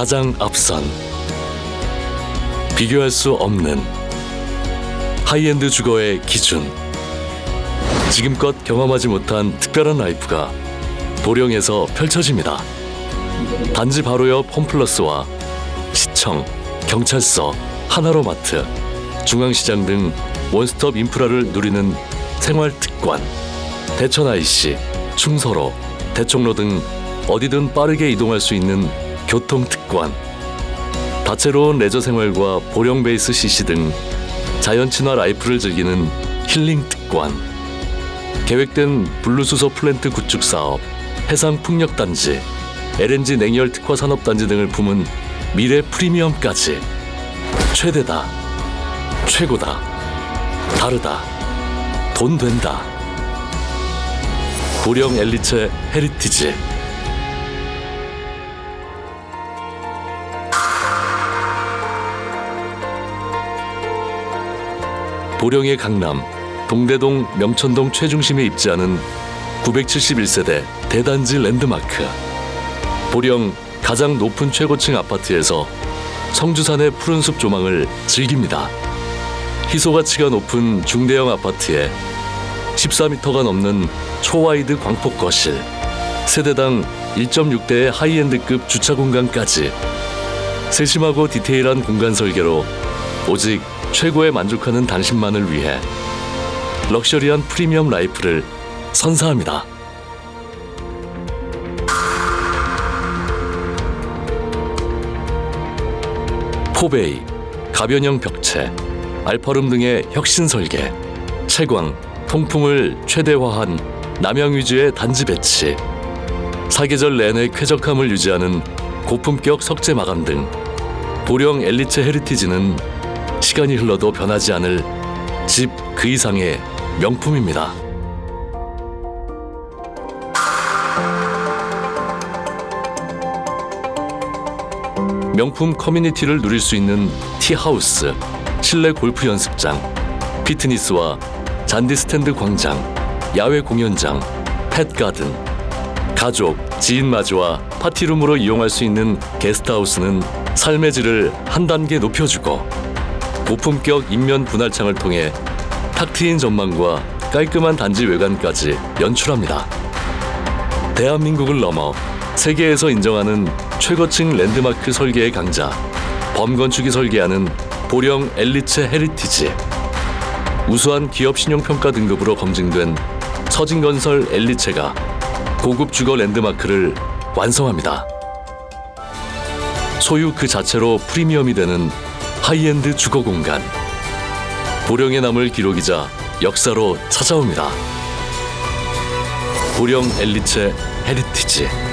가장 앞선 비교할 수 없는 하이엔드 주거의 기준 지금껏 경험하지 못한 특별한 라이프가 보령에서 펼쳐집니다. 단지 바로 옆 홈플러스와 시청, 경찰서, 하나로마트, 중앙시장 등 원스톱 인프라를 누리는 생활 특권, 대천 IC, 충서로, 대청로 등 어디든 빠르게 이동할 수 있는 교통 특권, 다채로운 레저 생활과 보령 베이스 CC 등 자연 친화 라이프를 즐기는 힐링 특권, 계획된 블루수소 플랜트 구축 사업, 해상 풍력 단지, LNG 냉열 특화 산업 단지 등을 품은 미래 프리미엄까지 최대다, 최고다, 다르다, 돈 된다. 보령 엘리체 헤리티지 보령의 강남, 동대동, 명천동 최중심에 입지하는 971세대 대단지 랜드마크. 보령 가장 높은 최고층 아파트에서 성주산의 푸른 숲 조망을 즐깁니다. 희소 가치가 높은 중대형 아파트에 14m가 넘는 초와이드 광폭 거실, 세대당 1.6대의 하이엔드급 주차 공간까지 세심하고 디테일한 공간 설계로 오직 최고에 만족하는 당신만을 위해 럭셔리한 프리미엄 라이프를 선사합니다. 포베이, 가변형 벽체, 알파룸 등의 혁신 설계, 채광, 통풍을 최대화한 남양 위주의 단지 배치, 사계절 내내 쾌적함을 유지하는 고품격 석재 마감 등 보령 엘리체 헤리티지는 시간이 흘러도 변하지 않을 집 그 이상의 명품입니다. 명품 커뮤니티를 누릴 수 있는 티하우스, 실내 골프 연습장, 피트니스와 잔디 스탠드 광장, 야외 공연장, 펫가든, 가족, 지인마저와 파티룸으로 이용할 수 있는 게스트하우스는 삶의 질을 한 단계 높여주고 고품격 인면 분할창을 통해 탁 트인 전망과 깔끔한 단지 외관까지 연출합니다. 대한민국을 넘어 세계에서 인정하는 최고층 랜드마크 설계의 강자 범건축이 설계하는 보령 엘리체 헤리티지 우수한 기업 신용평가 등급으로 검증된 서진건설 엘리체가 고급 주거 랜드마크를 완성합니다. 소유 그 자체로 프리미엄이 되는 하이엔드 주거 공간 보령의 남을 기록이자 역사로 찾아옵니다. 보령 엘리체 헤리티지